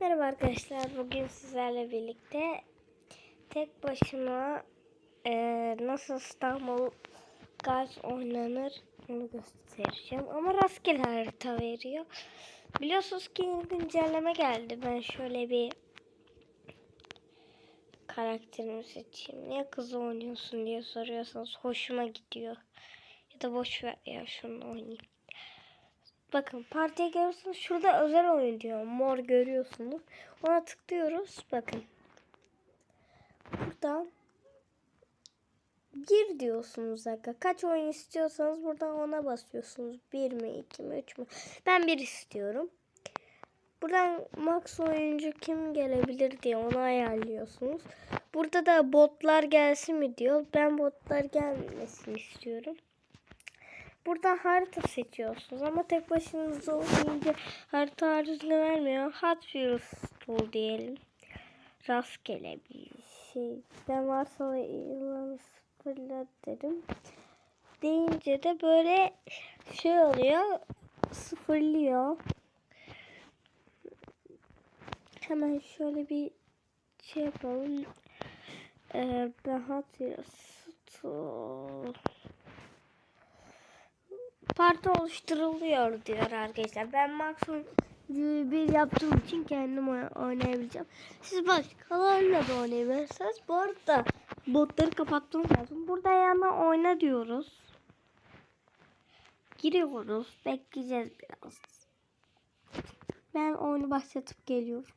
Merhaba arkadaşlar. Bugün sizlerle birlikte tek başıma e, nasıl İstanbul Guys oynanır onu göstereceğim. Ama rastgele harita veriyor. Biliyorsunuz ki yeni güncelleme geldi. Ben şöyle bir karakterimi seçeyim. Niye kızı oynuyorsun diye soruyorsanız hoşuma gidiyor. Ya da boş ver ya şunu oynayayım. Bakın partiye geliyorsunuz. Şurada özel oyun diyor. Mor görüyorsunuz. Ona tıklıyoruz. Bakın. Buradan gir diyorsunuz dakika. Kaç oyun istiyorsanız buradan ona basıyorsunuz. Bir mi, iki mi, üç mü? Ben bir istiyorum. Buradan max oyuncu kim gelebilir diye onu ayarlıyorsunuz. Burada da botlar gelsin mi diyor. Ben botlar gelmesini istiyorum. Buradan harita seçiyorsunuz ama tek başınıza oynayınca harita haricinde vermiyor. Hot Wheels Tool diyelim. Rastgele bir şey. Ben varsa yılanı sıfırla dedim. Deyince de böyle şey oluyor. Sıfırlıyor. Hemen şöyle bir şey yapalım. Ee, ben Hot Wheels Tool parti oluşturuluyor diyor arkadaşlar. Ben maksimum bir yaptığım için kendim oynayabileceğim. Siz başkalarıyla da oynayabilirsiniz. Bu arada botları kapattım lazım. Burada yana oyna diyoruz. Giriyoruz. Bekleyeceğiz biraz. Ben oyunu başlatıp geliyorum.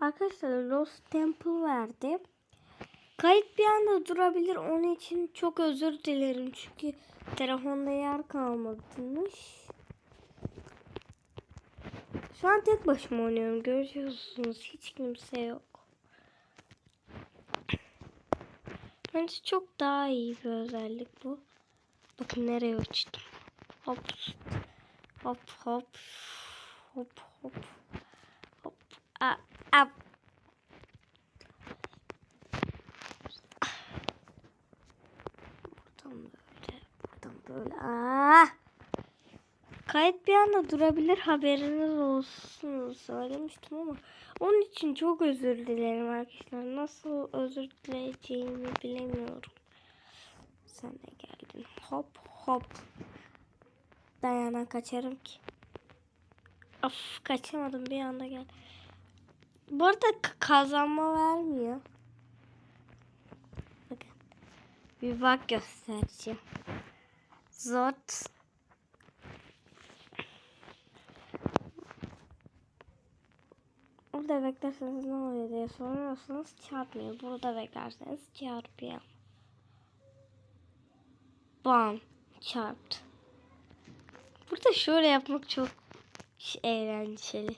Arkadaşlar Lost Temple verdi. Kayıt bir anda durabilir. Onun için çok özür dilerim. Çünkü telefonda yer kalmamış. Şu an tek başıma oynuyorum. Görüyorsunuz. Hiç kimse yok. Bence çok daha iyi bir özellik bu. Bakın nereye uçtum. Hop. Hop hop. Hop hop. Hop. Aa, aa. böyle. Aa! Kayıt bir anda durabilir haberiniz olsun söylemiştim ama onun için çok özür dilerim arkadaşlar. Nasıl özür dileyeceğimi bilemiyorum. Sen de geldin. Hop hop. Dayana kaçarım ki. Of kaçamadım bir anda gel. Bu arada kazanma vermiyor. Bakın. Bir bak göstereceğim. Zot. Burada beklerseniz ne oluyor diye soruyorsanız çarpmıyor. Burada beklerseniz çarpıyor. Bam. Çarptı. Burada şöyle yapmak çok eğlenceli.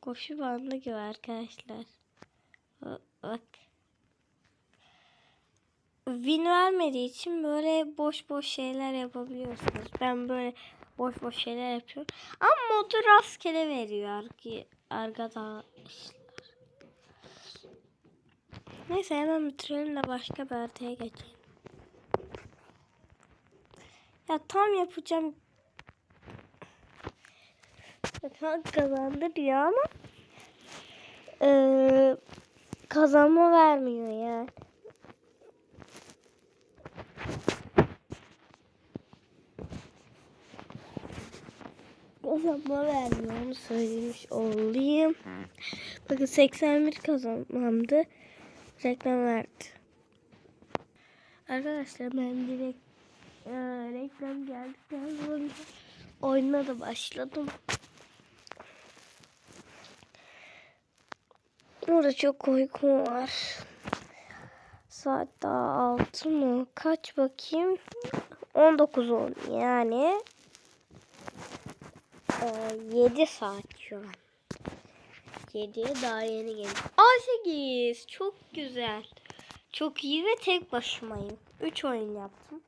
Koşu bandı gibi arkadaşlar. Bak win vermediği için böyle boş boş şeyler yapabiliyorsunuz. Ben böyle boş boş şeyler yapıyorum. Ama modu rastgele veriyor arkadaşlar. Neyse hemen bitirelim de başka bir haritaya geçelim. Ya tam yapacağım. Tam kazandı diyor ama ee, kazanma vermiyor yani. kazanma vermiyor onu söylemiş olayım. Bakın 81 kazanmamdı. Reklam verdi. Arkadaşlar ben direkt e, reklam geldikten sonra oyuna da başladım. Burada çok uykum var. Saat daha 6 mı? Kaç bakayım? 19 10 yani. 7 saat şu an. 7'ye daha yeni geldim. 18 çok güzel. Çok iyi ve tek başımayım. 3 oyun yaptım.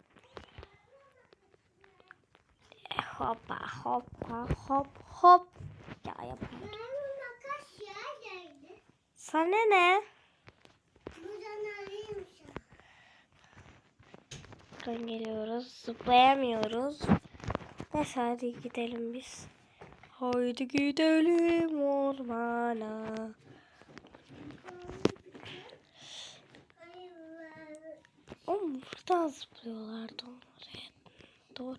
Hoppa hoppa hop hop. Ya yapamadım. Sana ne? Buradan geliyoruz. Zıplayamıyoruz. Neyse hadi gidelim biz. Haydi gidelim ormana. Oğlum buradan zıplıyorlardı oraya. Doğru.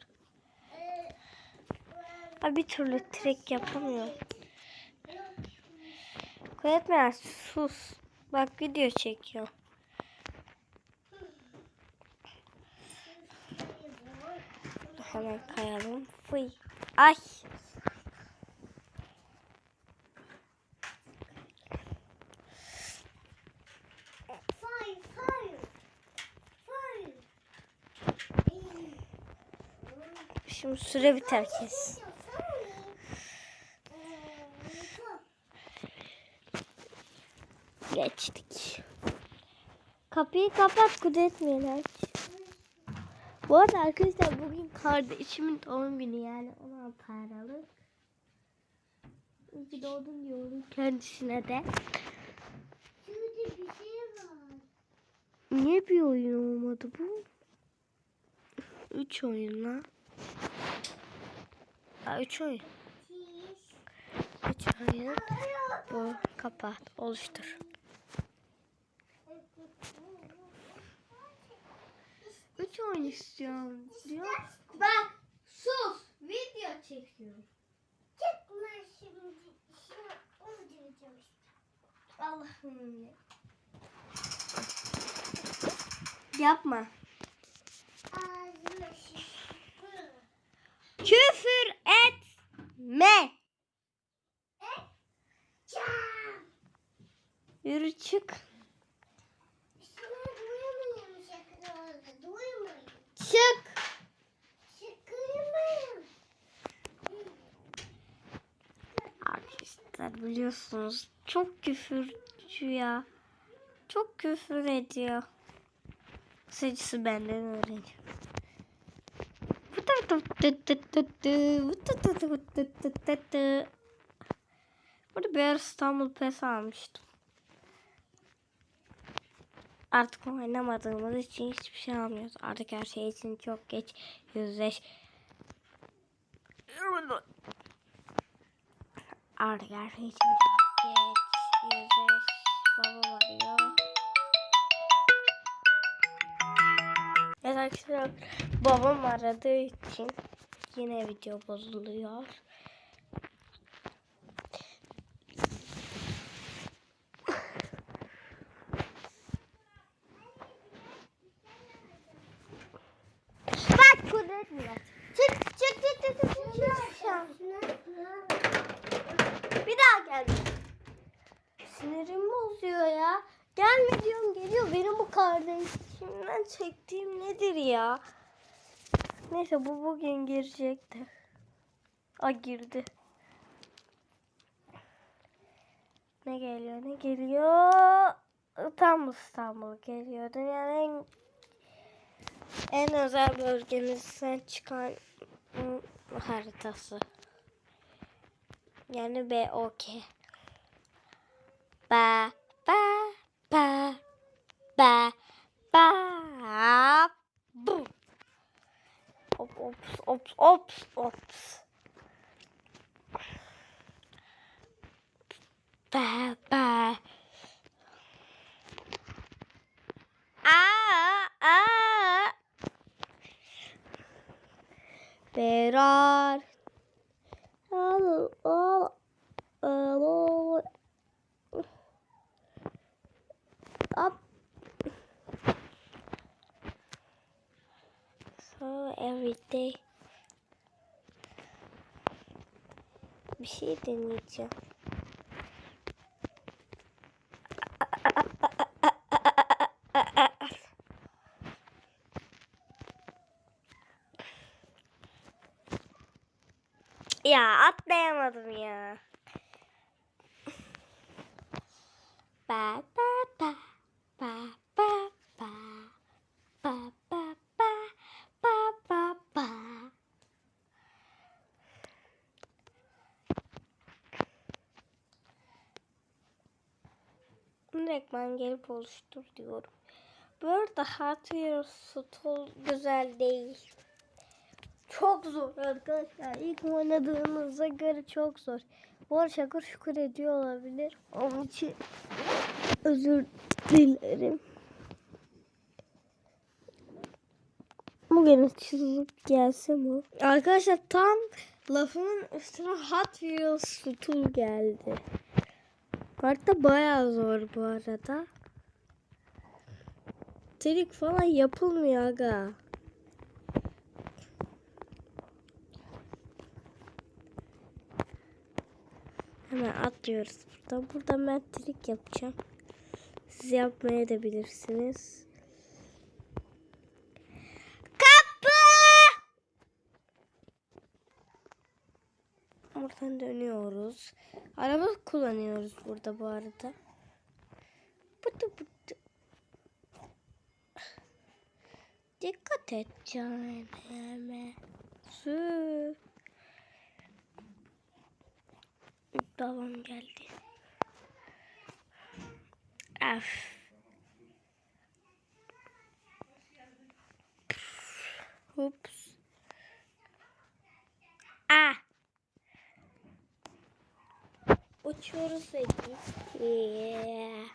Abi bir türlü trek yapamıyorum. Öğretmen sus. Bak video çekiyor. Hemen kayalım. Fıy. Ay. Şimdi süre biter kes. Geçtik. Kapıyı kapat kudretmeyin aç. Bu arada arkadaşlar bugün kardeşimin doğum günü yani 16 Aralık. İyi ki doğdun diyorum kendisine de. Şurada bir şey var. Niye bir oyun olmadı bu? 3 oyun lan. Aa 3 oyun. 3 oyun. Bu kapat oluştur. Üç oyun istiyorum diyor. Bak sus video çekiyorum. Çıkma şimdi. Şimdi onu diyeceğim işte. Allah'ım ya. Yapma. Küfür etme. Yürü çık. Çık. Arkadaşlar biliyorsunuz çok küfürcü ya. Çok küfür ediyor. Sıcısı benden öğreniyor. Burada bir İstanbul PES almıştım. Artık oynamadığımız için hiçbir şey almıyoruz. Artık her şey için çok geç yüzleş. Artık her şey için çok geç yüzleş. Baba arıyor. Evet arkadaşlar babam aradığı için yine video bozuluyor. Bak kudret Murat. Çık çık çık çık çık çık çık. Bir daha gelme. Sinirim bozuyor ya. Gelme diyorum geliyor. Benim bu kardeşimden çektiğim nedir ya? Neyse bu bugün girecekti. A girdi. Ne geliyor ne geliyor? Tam İstanbul geliyor. Dünyanın en, en özel bölgemizden çıkan haritası. Yani BOK. Ba ba ba ba ba bu. Op ops ops ops ops. Ba ba. Aa aa. Berar. Al al al. Up. So every day. Bir şey deneyeceğim. Ya atlayamadım ya. Ba ba ba ba ba ba ba ba ba ba. Direkt ben gelip oluştur diyorum. Bu arada Wheels Stol güzel değil. Çok zor arkadaşlar. İlk oynadığınıza göre çok zor. Bu arada şakır şukur ediyor olabilir. Onun için özür dilerim. Bugün çizip gelse mi? Arkadaşlar tam lafımın üstüne Hot Wheels Stool geldi. Kartta bayağı zor bu arada. Trik falan yapılmıyor aga. Hemen atlıyoruz buradan. Buradan ben trik yapacağım. Siz yapmaya da bilirsiniz. Buradan dönüyoruz. Araba kullanıyoruz burada bu arada. Pıtı pıtı. Dikkat et canım. Su. Babam geldi. Af. Ups. Ah. Uçuyoruz ve Yeah.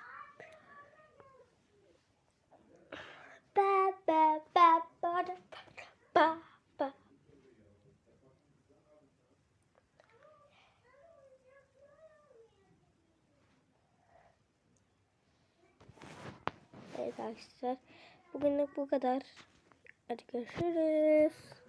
Ba ba ba ba ba ba. Evet arkadaşlar. Bugünlük bu kadar. Hadi görüşürüz.